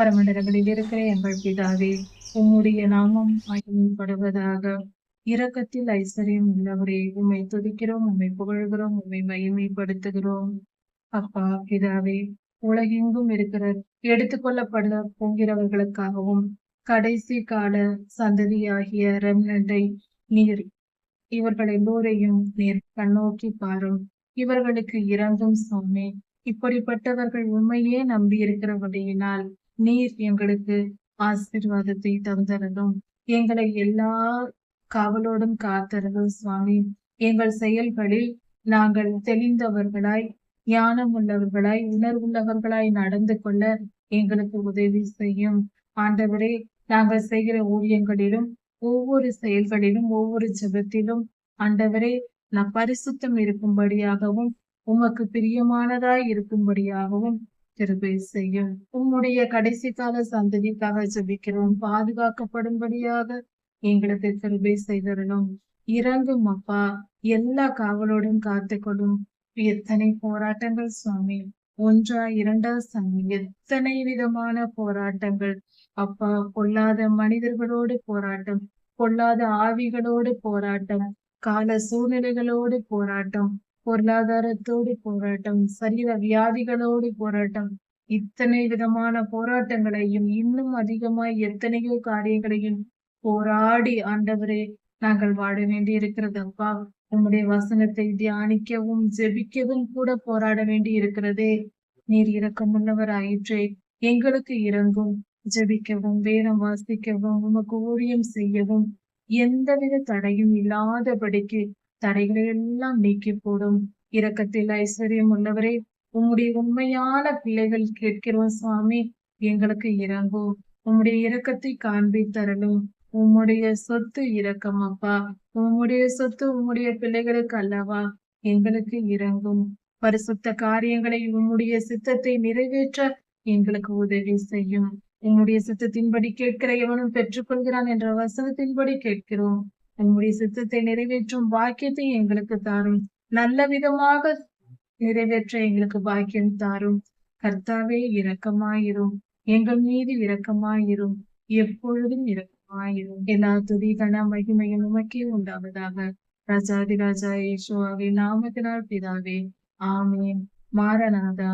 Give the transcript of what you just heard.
பரமண்டலங்களில் இருக்கிற எங்கள் பிதாவே உம்முடைய நாமம் மகிமைப்படுவதாக. இரக்கத்தில் ஐஸ்வர்யம் உள்ளவரே உம்மை துதிக்கிறோம் உம்மை புகழ்கிறோம் உம்மை மகிமைப்படுத்துகிறோம். அப்பா பிதாவே உலகெங்கும் இருக்கிற எடுத்துக்கொள்ளப்பட போகிறவர்களுக்காகவும் கடைசி கால சந்ததியாகிய ரெம்னண்டை நீர் இவர்கள் எல்லோரையும் நீர் கண்ணோக்கி பாரும். இவர்களுக்கு இறங்கும் சுவாமி. இப்படிப்பட்டவர்கள் உண்மையே நம்பி இருக்கிறபடியினால் நீர் எங்களுக்கு ஆசீர்வாதத்தை தந்தரலும் எங்களை எல்லா காவலோடும் காத்தரலும் சுவாமி. எங்கள் செயல்களில் நாங்கள் தெளிந்தவர்களாய் ஞானம் உள்ளவர்களாய் உணர்வுள்ளவர்களாய் நடந்து கொள்ள எங்களுக்கு உதவி செய்யும். ஆண்டவரே நாங்கள் செய்கிற ஊழியங்களிலும் ஒவ்வொரு செயல்களிலும் ஒவ்வொரு ஜெபத்திலும் ஆண்டவரே நான் பரிசுத்தம் இருக்கும்படியாகவும் உமக்கு பிரியமானதாய் இருக்கும்படியாகவும் கிருபை செய்யும் உம்முடைய கடைசி கால சந்ததிக்காக ஜபிக்கிறோம். பாதுகாக்கப்படும்படியாக எங்களுக்கு கிருபை செய்தரணும் இறங்கும் அப்பா எல்லா காவலோடும் காத்துக்கொள்ளும். எத்தனை போராட்டங்கள் சுவாமி. ஒன்றா இரண்டா சாமி. எத்தனை விதமான போராட்டங்கள். அப்பா பொல்லாத மனிதர்களோடு போராட்டம். பொல்லாத ஆவிகளோடு போராட்டம். கால சூழ்நிலைகளோடு போராட்டம். பொருளாதாரத்தோடு போராட்டம் சரீர வியாதிகளோடு போராட்டம். இத்தனை விதமான போராட்டங்களையும் இன்னும் அதிகமாய் எத்தனையோ காரியங்களையும் போராடி ஆண்டவரே நாங்கள் வாழ வேண்டி இருக்கிறது அப்பா. உம்முடைய வசனத்தை தியானிக்கவும் ஜெபிக்கவும் கூட போராட வேண்டி இருக்கிறதே நீர் இரக்கமுள்ளவர் ஆயிற்றே எங்களுக்கு இறங்கும் ஜெபிக்கவும் வேதம் வாசிக்கவும் உமக்கு ஊழியம் செய்யவும் எந்தவித தடையும் இல்லாதபடிக்கு தடைகளை எல்லாம் நீக்கி போடும் இரக்கத்தில் ஐஸ்வர்யம் உள்ளவரே உம்முடைய உண்மையான பிள்ளைகள் கேட்கிறோம் சுவாமி. எங்களுக்கு இறங்கும் உம்முடைய இரக்கத்தை காண்பித்தரலும் உம்முடைய சொத்து இரக்கம் அப்பா. உம்முடைய சொத்து உம்முடைய பிள்ளைகளுக்கு அல்லவா. எங்களுக்கு இறங்கும். பரிசுத்த காரியங்களை உம்முடைய சித்தத்தை நிறைவேற்ற எங்களுக்கு உதவி செய்யும். உம்முடைய சித்தத்தின்படி கேட்கிற எவனும் பெற்றுக்கொள்கிறான் என்ற வசனத்தின்படி கேட்கிறோம். உங்களுடைய சித்தத்தை நிறைவேற்றும் பாக்கியத்தை எங்களுக்கு தாரும். நல்ல விதமாக நிறைவேற்ற எங்களுக்கு பாக்கியம் தாரும். கர்த்தாவே இரக்கமாயிரும். எங்கள் மீது இரக்கமாயிரும். எப்பொழுதும் இரக்கமாயிரும். எல்லா துதி கன மகிமையும் உமக்கே உண்டாவதாக. ராஜாதி ராஜா யேசுவாவே நாமத்தினால் பிதாவே. ஆமீன். மாரநாதா